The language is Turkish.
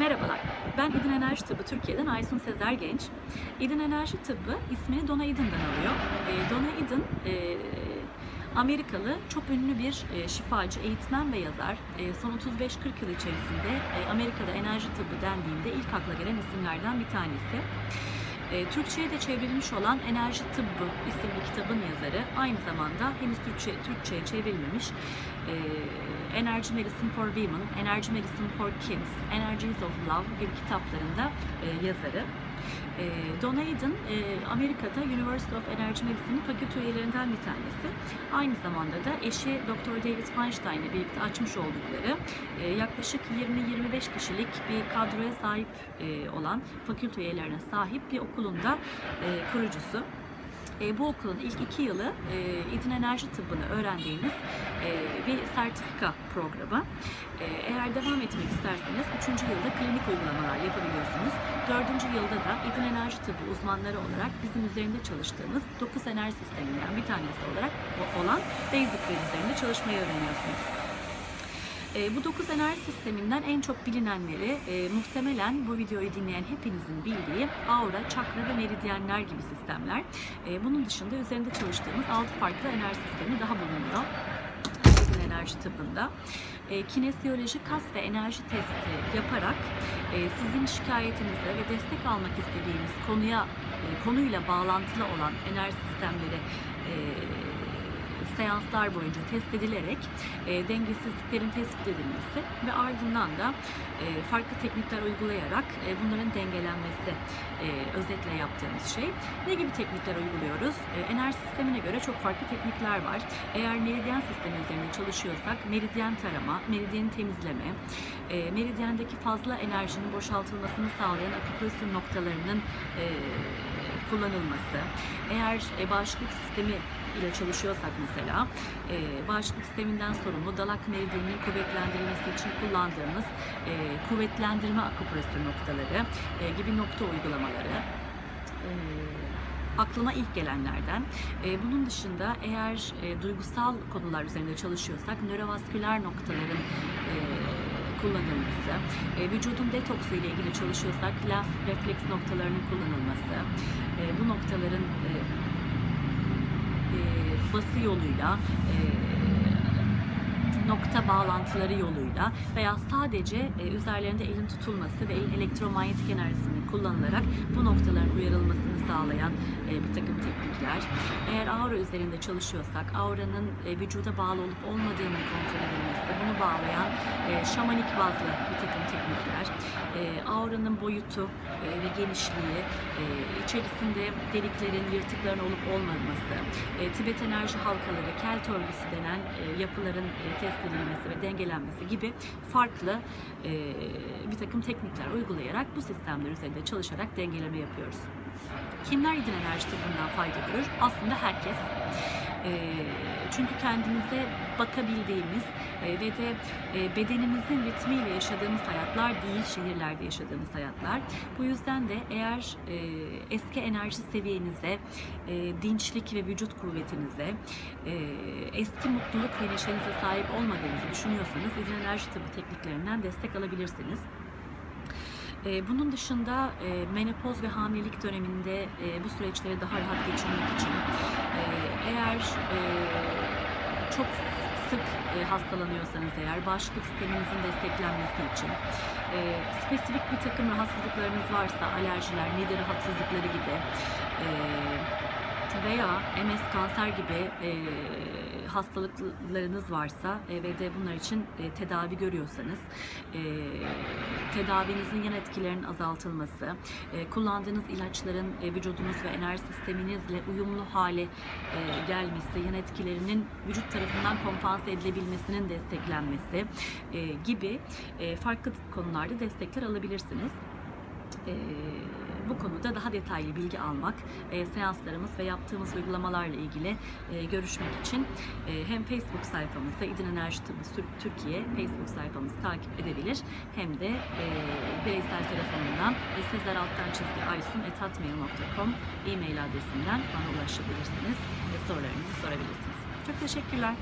Merhabalar, ben İdin Enerji Tıbbı Türkiye'den Aysun Sezer Genç. İdin Enerji Tıbbı ismini Dona Idin'den alıyor. E, Dona Idin, e, Amerikalı çok ünlü bir e, şifacı, eğitmen ve yazar. E, son 35-40 yıl içerisinde e, Amerika'da enerji tıbbı dendiğinde ilk akla gelen isimlerden bir tanesi. E, Türkçe'ye de çevrilmiş olan Enerji Tıbbı isimli kitabın yazarı. Aynı zamanda henüz Türkçe, Türkçe'ye çevrilmemiş e, Energy Medicine for Women, Energy Medicine for Kings, Energies of Love gibi kitaplarında e, yazarı. E, Don Aiden, e, Amerika'da University of Energy Medicine'in fakülte üyelerinden bir tanesi. Aynı zamanda da eşi Dr. David Feinstein ile birlikte açmış oldukları e, yaklaşık 20-25 kişilik bir kadroya sahip e, olan fakülte üyelerine sahip bir okulun da e, kurucusu. E, bu okulun ilk iki yılı e, İdin Enerji Tıbbı'nı öğrendiğiniz e, bir sertifika programı. E, eğer devam etmek isterseniz üçüncü yılda klinik uygulamalar yapabiliyorsunuz. Dördüncü yılda da İdin Enerji Tıbbı uzmanları olarak bizim üzerinde çalıştığımız 9 enerji sisteminden bir tanesi olarak olan Basic üzerinde çalışmayı öğreniyorsunuz. E, bu 9 enerji sisteminden en çok bilinenleri e, muhtemelen bu videoyu dinleyen hepinizin bildiği aura, çakra ve meridyenler gibi sistemler. E, bunun dışında üzerinde çalıştığımız 6 farklı enerji sistemi daha bulunuyor. Enerji tıbbında. E, kinesiyoloji, kas ve enerji testi yaparak e, sizin şikayetinize ve destek almak istediğiniz konuya e, konuyla bağlantılı olan enerji sistemleri e, seanslar boyunca test edilerek e, dengesizliklerin tespit edilmesi ve ardından da e, farklı teknikler uygulayarak e, bunların dengelenmesi e, özetle yaptığımız şey. Ne gibi teknikler uyguluyoruz? E, enerji sistemine göre çok farklı teknikler var. Eğer meridyen sistemi üzerinde çalışıyorsak meridyen tarama, meridyen temizleme, e, meridyendeki fazla enerjinin boşaltılmasını sağlayan akupresür noktalarının e, kullanılması. Eğer e, bağışıklık sistemi ile çalışıyorsak mesela e, bağışıklık sisteminden sorumlu dalak meridyeninin kuvvetlendirilmesi için kullandığımız e, kuvvetlendirme akupresür noktaları e, gibi nokta uygulamaları e, aklıma ilk gelenlerden. E, bunun dışında eğer e, duygusal konular üzerinde çalışıyorsak nörovasküler noktaların e, kullanılması, e, vücudun detoksu ile ilgili çalışıyorsak laf refleks noktalarının kullanılması, e, bu noktaların e, bası yoluyla, e, nokta bağlantıları yoluyla veya sadece e, üzerlerinde elin tutulması ve elin elektromanyetik enerjisinin kullanılarak bu noktaların uyarılmasını sağlayan e, bir takım teknikler. Eğer aura üzerinde çalışıyorsak auranın e, vücuda bağlı olup olmadığının kontrol edilmesi, bunu bağlayan e, şamanik bazlı bir takım teknikler. E, auranın boyutu e, ve genişliği, e, içerisinde deliklerin, yırtıkların olup olmaması, e, Tibet enerji halkaları, kelt örgüsü denen e, yapıların e, test edilmesi ve dengelenmesi gibi farklı e, bir takım teknikler uygulayarak bu sistemler üzerinde çalışarak dengeleme yapıyoruz. Kimler idin enerji tıbbından fayda görür? Aslında herkes. E, çünkü kendimize bakabildiğimiz e, ve de e, bedenimizin ritmiyle yaşadığımız hayatlar değil, şehirlerde yaşadığımız hayatlar. Bu yüzden de eğer e, eski enerji seviyenize, dinçlik ve vücut kuvvetinize, eski mutluluk ve neşenize sahip olmadığınızı düşünüyorsanız İzin Enerji Tıbbı tekniklerinden destek alabilirsiniz. E, Bunun dışında e, menopoz ve hamilelik döneminde e, bu süreçleri daha rahat geçirmek için e, eğer çok sık hastalanıyorsanız eğer bağışıklık sisteminizin desteklenmesi için spesifik bir takım rahatsızlıklarınız varsa alerjiler, mide rahatsızlıkları gibi e, veya MS, kanser gibi e, hastalıklarınız varsa e, ve de bunlar için e, tedavi görüyorsanız e, tedavinizin yan etkilerinin azaltılması, e, kullandığınız ilaçların e, vücudunuz ve enerji sisteminizle uyumlu hale e, gelmesi, yan etkilerinin vücut tarafından kompanse edilebilmesinin desteklenmesi e, gibi e, farklı konularda destekler alabilirsiniz. E, bu konuda daha detaylı bilgi almak, e, seanslarımız ve yaptığımız uygulamalarla ilgili e, görüşmek için e, hem Facebook sayfamızda İdin Enerji Türkiye Facebook sayfamızı takip edebilir hem de e, bireysel telefonundan ve Sezer Alttan Çizgi Aysun etatmail.com e-mail adresinden bana ulaşabilirsiniz ve sorularınızı sorabilirsiniz. Çok teşekkürler.